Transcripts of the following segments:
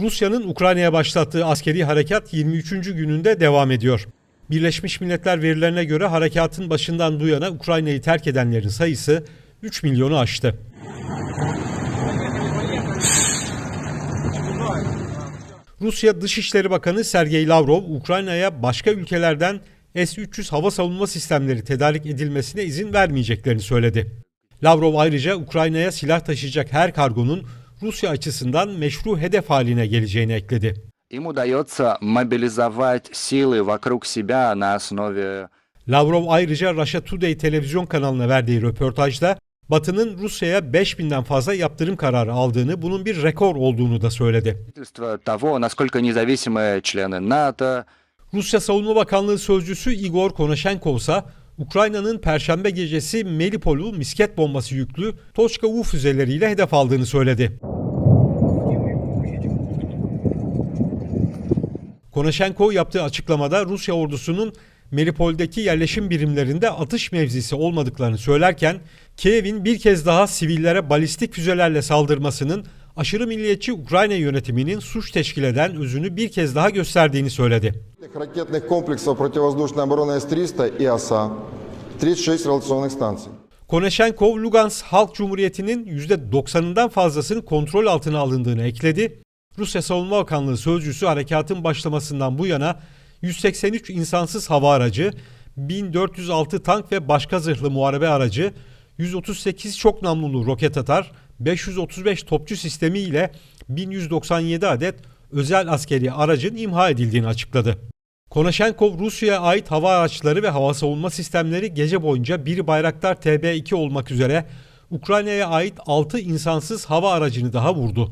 Rusya'nın Ukrayna'ya başlattığı askeri harekat 23. gününde devam ediyor. Birleşmiş Milletler verilerine göre harekatın başından bu yana Ukrayna'yı terk edenlerin sayısı 3 milyonu aştı. Rusya Dışişleri Bakanı Sergey Lavrov, Ukrayna'ya başka ülkelerden S-300 hava savunma sistemleri tedarik edilmesine izin vermeyeceklerini söyledi. Lavrov ayrıca Ukrayna'ya silah taşıyacak her kargonun Rusya açısından meşru hedef haline geleceğini ekledi. Lavrov ayrıca Russia Today televizyon kanalına verdiği röportajda Batı'nın Rusya'ya 5000'den fazla yaptırım kararı aldığını, bunun bir rekor olduğunu da söyledi. Rusya Savunma Bakanlığı sözcüsü Igor Konashenkov ise Ukrayna'nın Perşembe gecesi Melipol'u misket bombası yüklü Tochka U füzeleriyle hedef aldığını söyledi. Konashenkov yaptığı açıklamada Rusya ordusunun Melipol'deki yerleşim birimlerinde atış mevzisi olmadıklarını söylerken Kiev'in bir kez daha sivillere balistik füzelerle saldırmasının aşırı milliyetçi Ukrayna yönetiminin suç teşkil eden özünü bir kez daha gösterdiğini söyledi. ракетных комплексов противовоздушной обороны С-300 и ОСА, 36 реляционных станций. Konashenkov, Lugansk Halk Cumhuriyeti'nin %90'ından fazlasının kontrol altına alındığını ekledi. Rusya Savunma Bakanlığı sözcüsü harekatın başlamasından bu yana 183 insansız hava aracı, 1406 tank ve başka zırhlı muharebe aracı, 138 çok namlulu roket atar, 535 topçu sistemi ile 1197 adet özel askeri aracın imha edildiğini açıkladı. Konashenkov Rusya'ya ait hava araçları ve hava savunma sistemleri gece boyunca bir Bayraktar TB2 olmak üzere Ukrayna'ya ait 6 insansız hava aracını daha vurdu.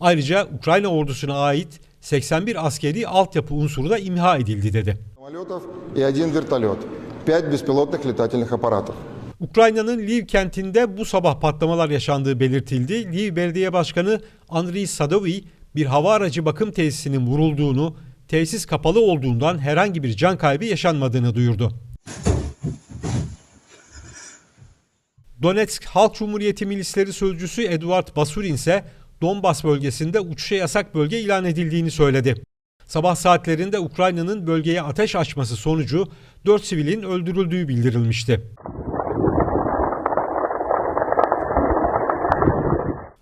Ayrıca Ukrayna ordusuna ait 81 askeri altyapı unsuru da imha edildi dedi. Самолетов и один вертолет. Пять беспилотных летательных аппаратов. Ukrayna'nın Lviv kentinde bu sabah patlamalar yaşandığı belirtildi. Lviv Belediye Başkanı Andriy Sadovi bir hava aracı bakım tesisinin vurulduğunu, tesis kapalı olduğundan herhangi bir can kaybı yaşanmadığını duyurdu. Donetsk Halk Cumhuriyeti Milisleri Sözcüsü Eduard Basurin ise Donbas bölgesinde uçuşa yasak bölge ilan edildiğini söyledi. Sabah saatlerinde Ukrayna'nın bölgeye ateş açması sonucu 4 sivilin öldürüldüğü bildirilmişti.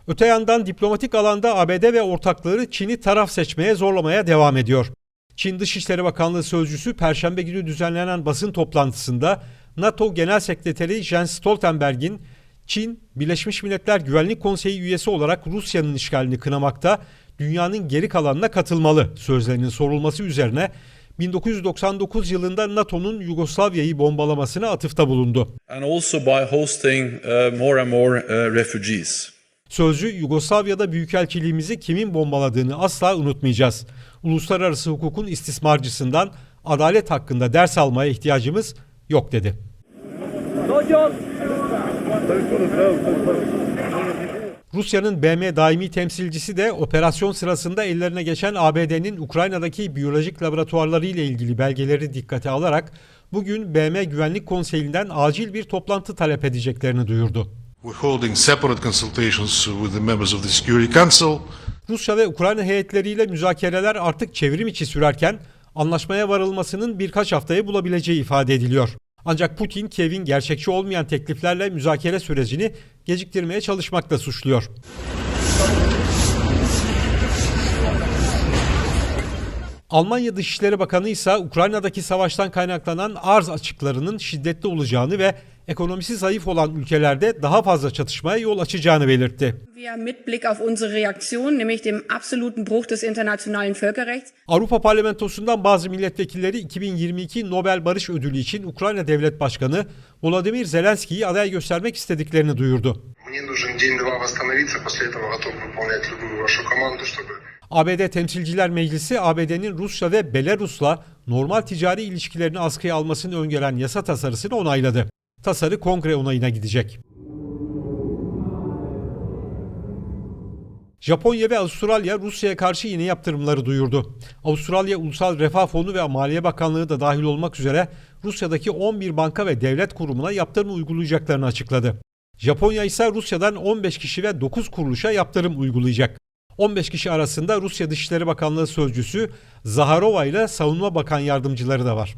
Öte yandan diplomatik alanda ABD ve ortakları Çin'i taraf seçmeye zorlamaya devam ediyor. Çin Dışişleri Bakanlığı sözcüsü Perşembe günü düzenlenen basın toplantısında NATO Genel Sekreteri Jens Stoltenberg'in Çin, Birleşmiş Milletler Güvenlik Konseyi üyesi olarak Rusya'nın işgalini kınamakta, dünyanın geri kalanına katılmalı sözlerinin sorulması üzerine 1999 yılında NATO'nun Yugoslavya'yı bombalamasına atıfta bulundu. and also by hosting uh, more and more uh, refugees. Sözcü Yugoslavya'da büyükelçiliğimizi kimin bombaladığını asla unutmayacağız. Uluslararası hukukun istismarcısından adalet hakkında ders almaya ihtiyacımız yok dedi. Rusya'nın BM daimi temsilcisi de operasyon sırasında ellerine geçen ABD'nin Ukrayna'daki biyolojik laboratuvarları ile ilgili belgeleri dikkate alarak bugün BM Güvenlik Konseyi'nden acil bir toplantı talep edeceklerini duyurdu. Rusya ve Ukrayna heyetleriyle müzakereler artık çevrim içi sürerken anlaşmaya varılmasının birkaç haftayı bulabileceği ifade ediliyor. Ancak Putin Kiev'in gerçekçi olmayan tekliflerle müzakere sürecini geciktirmeye çalışmakla suçluyor. Almanya Dışişleri Bakanı ise Ukrayna'daki savaştan kaynaklanan arz açıklarının şiddetli olacağını ve ekonomisi zayıf olan ülkelerde daha fazla çatışmaya yol açacağını belirtti. Avrupa Parlamentosu'ndan bazı milletvekilleri 2022 Nobel Barış Ödülü için Ukrayna Devlet Başkanı Volodymyr Zelenski'yi aday göstermek istediklerini duyurdu. ABD Temsilciler Meclisi ABD'nin Rusya ve Belarus'la normal ticari ilişkilerini askıya almasını öngören yasa tasarısını onayladı. Tasarı kongre onayına gidecek. Japonya ve Avustralya Rusya'ya karşı yeni yaptırımları duyurdu. Avustralya Ulusal Refah Fonu ve Maliye Bakanlığı da dahil olmak üzere Rusya'daki 11 banka ve devlet kurumuna yaptırım uygulayacaklarını açıkladı. Japonya ise Rusya'dan 15 kişi ve 9 kuruluşa yaptırım uygulayacak. 15 kişi arasında Rusya Dışişleri Bakanlığı Sözcüsü Zaharova ile Savunma Bakan Yardımcıları da var.